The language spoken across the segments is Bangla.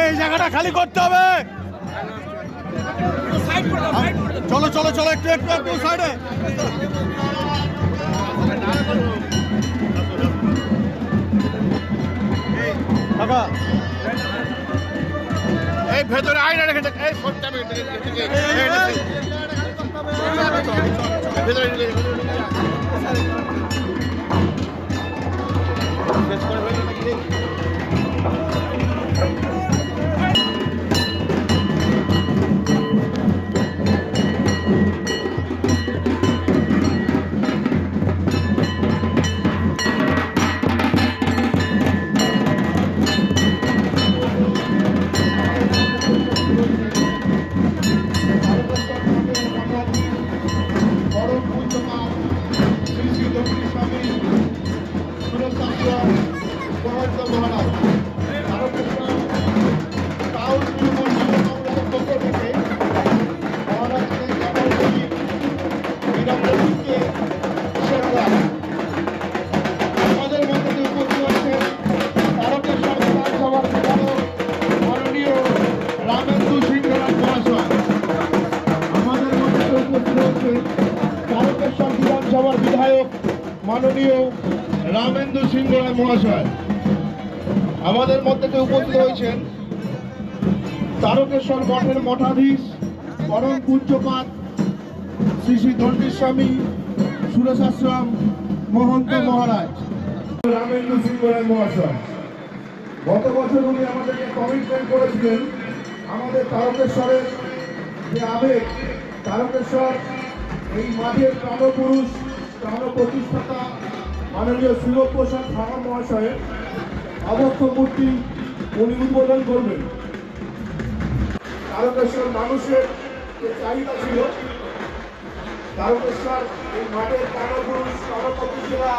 এই জায়গাটা খালি করতে হবে। চলো চলো চলো একটু একটু একটু সাইডে। মহাশয় আমাদের মধ্যে যে উপস্থিত হয়েছেন তারকেশ্বর মঠের মঠাধীশ পরম পূজ্যপাত শ্রী শ্রী দণ্ডেস্বামী সুরেশাশ্রম মহন্ত মহারাজ। রামেন্দ্র সিংহ রায় মহাশয় গত বছর উনি আমাদেরকে কমিটমেন্ট করেছিলেন আমাদের তারকেশ্বরের যে আবেগ তারকেশ্বর এই মাঠের প্রাণপুরুষ প্রাণ প্রতিষ্ঠাতা মাননীয় শিবপ্রসাদ ভাঙা মহাশয়ের আবক্ষ মূর্তি উনি উদ্বোধন করবেন। তারকেশ্বর মানুষের যে চাহিদা ছিল, তারকেশ্বর এই মাঠের প্রাণপুরুষ প্রাণপ্রতিষ্ঠাতা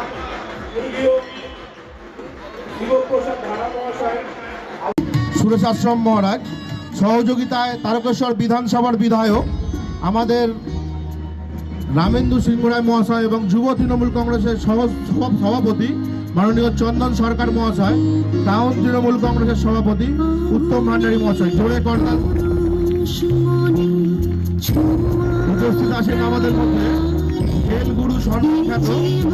স্বর্গীয় শিবপ্রসাদ ধারা মহাশয় সুরেশাশ্রম মহারাজ, সহযোগিতায় তারকেশ্বর বিধানসভার বিধায়ক, আমাদের রামেন্দু সিংহ মহাশয় এবং যুব তৃণমূল কংগ্রেসের সভাপতি মাননীয় চন্দন সরকার মহাশয়, টাউন তৃণমূল কংগ্রেসের সভাপতি উত্তম ভান্ডারী মহাশয়। জোরে করতাল উপস্থিত আছেন আমাদের মধ্যে খেলগুরু সহধর্মিণী মহাশয়।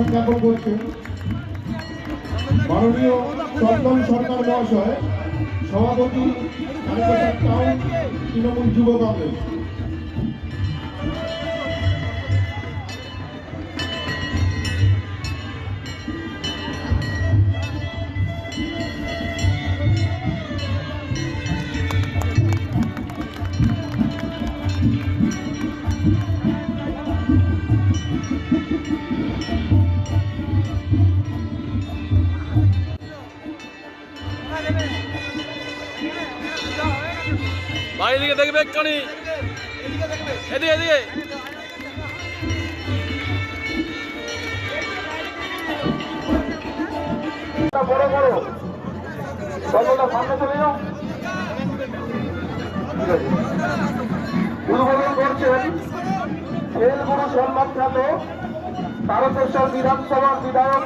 সম্মান জ্ঞাপন করছেন মাননীয় সপ্তম সরকার মহাশয় সভাপতি তৃণমূল যুব কংগ্রেস এদিকে দেখবে একটুখানি। এদিকে এদিকে। চলে বিধানসভার বিধায়ক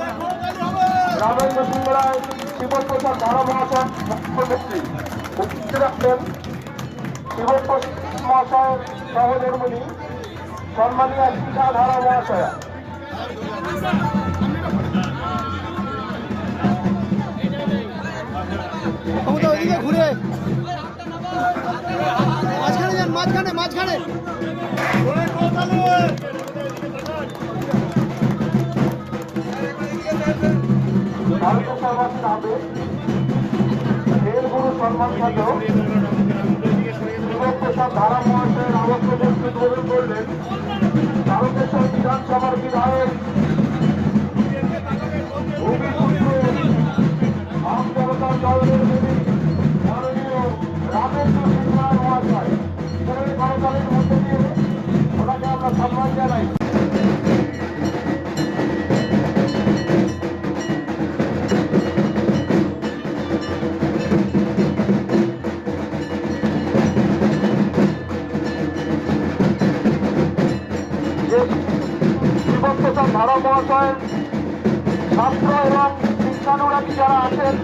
রামেন্দ্র সিংহ রায় শিবপ্রসাদ ধারা মহাশয় মুখ্যমন্ত্রী রাখবেন শিবপ্রসাদ মহাশয়ের সহধর্মিনী সম্মানীয় শিখা ধারা মহাশয়া ঘুরে। মাঝখানে যান, মাঝখানে মাঝখানে। ভারতীয় আবেগ খেলগুরু সম্মান খাদ্য শিবপ্রসাদ ধারা মহাশয়ের আবশ্যক উদ্বোধন করলেন। তারকেশ্বর বিধানসভার বিধায়ক সম্মান আম মহাশয়ের ছাত্র এবং শিক্ষানুরাগী যারা আছেন,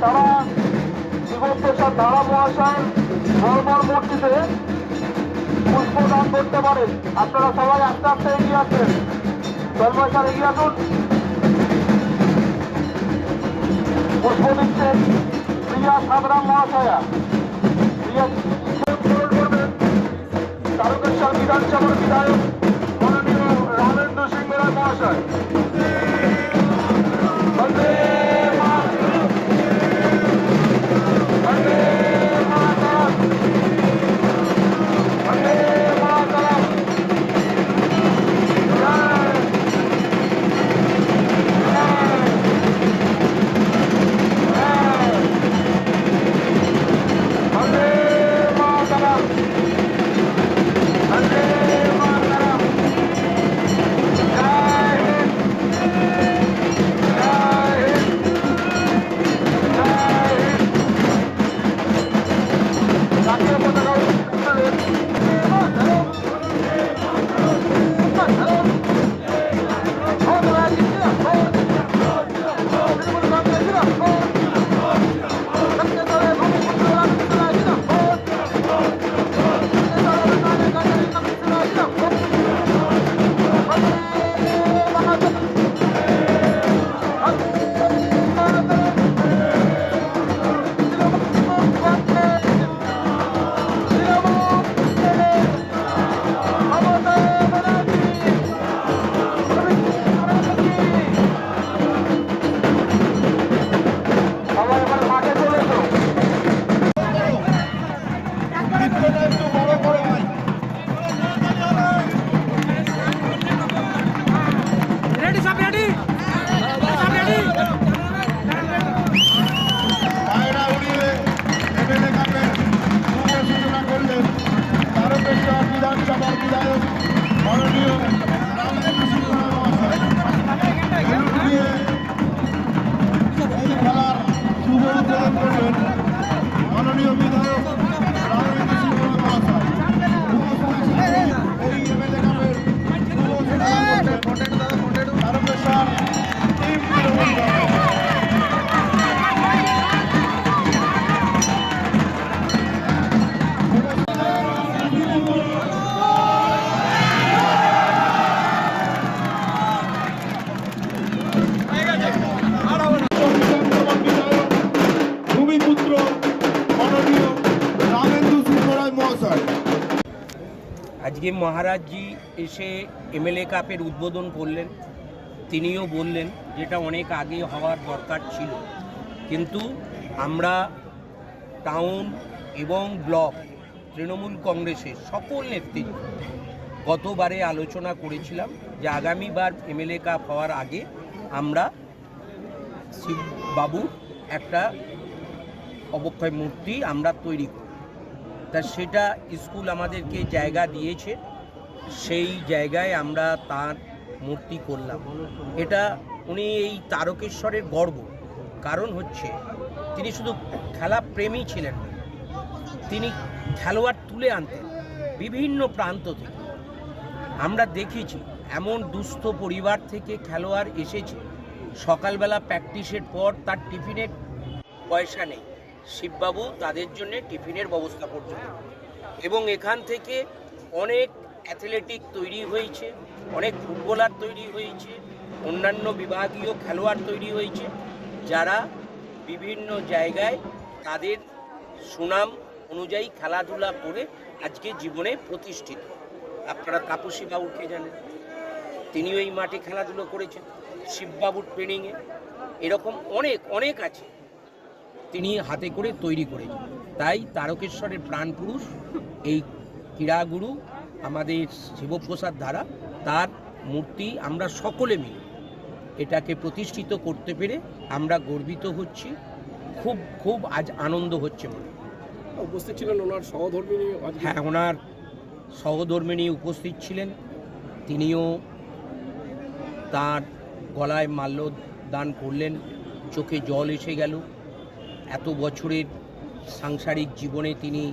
তারা বিভক্ততা ধারা মহাশয়ের মর্মর মূর্তিতে পুষ্পদান করতে পারেন। আপনারা সবাই আস্তে আস্তে এগিয়ে আসবেন। তন্ময় এগিয়ে আসুন। পুষ্প দিচ্ছেন প্রিয়া সাবরাম মহাশয়া। প্রিয়া তারকেশ্বর বিধানসভার বিধায়ক। রামেন্দ্র সিং মহাশয়। আজকে মহারাজজি এসে এমএলএ কাপের উদ্বোধন করলেন। তিনিও বললেন যেটা অনেক আগে হওয়ার দরকার ছিল। কিন্তু আমরা টাউন এবং ব্লক, তৃণমূল কংগ্রেসের সকল নেতৃত্ব গতবারে আলোচনা করেছিলাম যে আগামীবার এমএলএ কাপ হওয়ার আগে আমরা শিববাবুর একটা অবক্ষয় মূর্তি আমরা তৈরি করি তা সেটা স্কুল আমাদেরকে জায়গা দিয়েছে। সেই জায়গায় আমরা তার মূর্তি করলাম। এটা উনি এই তারকেশ্বরের গর্ব। কারণ হচ্ছে, তিনি শুধু খেলা প্রেমী ছিলেন না, তিনি খেলোয়াড় তুলে আনতেন বিভিন্ন প্রান্ত থেকে। আমরা দেখেছি, এমন দুস্থ পরিবার থেকে খেলোয়াড় এসেছে। সকালবেলা প্র্যাকটিসের পর তার টিফিনের পয়সা নেই। শিববাবু তাদের জন্য টিফিনের ব্যবস্থা করছেন। এবং এখান থেকে অনেক অ্যাথলেটিক তৈরি হয়েছে, অনেক ফুটবলার তৈরি হয়েছে, অন্যান্য বিভাগীয় খেলোয়াড় তৈরি হয়েছে, যারা বিভিন্ন জায়গায় তাদের সুনাম অনুযায়ী খেলাধুলা করে আজকে জীবনে প্রতিষ্ঠিত। আপনারা তাপসী বাবুকে জানেন? তিনিও এই মাঠে খেলাধুলো করেছেন। শিববাবুর ট্রেনিংয়ে এরকম অনেক অনেক আছে। তিনি হাতে করে তৈরি করেছেন তাই তারকেশ্বরের প্রাণপুরুষ এই ক্রীড়াগুরু আমাদের শিবপ্রসাদ দ্বারা তার মূর্তি আমরা সকলে মিলে এটাকে প্রতিষ্ঠিত করতে পেরে আমরা গর্বিত হচ্ছি। খুব খুব আজ আনন্দ হচ্ছে মনে উপস্থিত ছিলেন ওনার সহধর্মিনী হ্যাঁ ওনার সহধর্মিনী উপস্থিত ছিলেন। তিনিও তার গলায় মাল্য দান করলেন চোখে জল এসে গেল। এত বছরের সাংসারিক জীবনে তিনি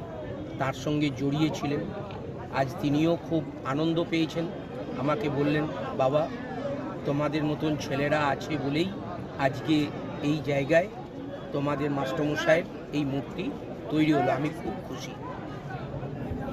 তার সঙ্গে জড়িয়েছিলেন। আজ তিনিও খুব আনন্দ পেয়েছেন। আমাকে বললেন, বাবা, তোমাদের মতন ছেলেরা আছে বলেই আজকে এই জায়গায় তোমাদের মাস্টারমশাইয়ের এই মূর্তি তৈরি হলো। আমি খুব খুশি।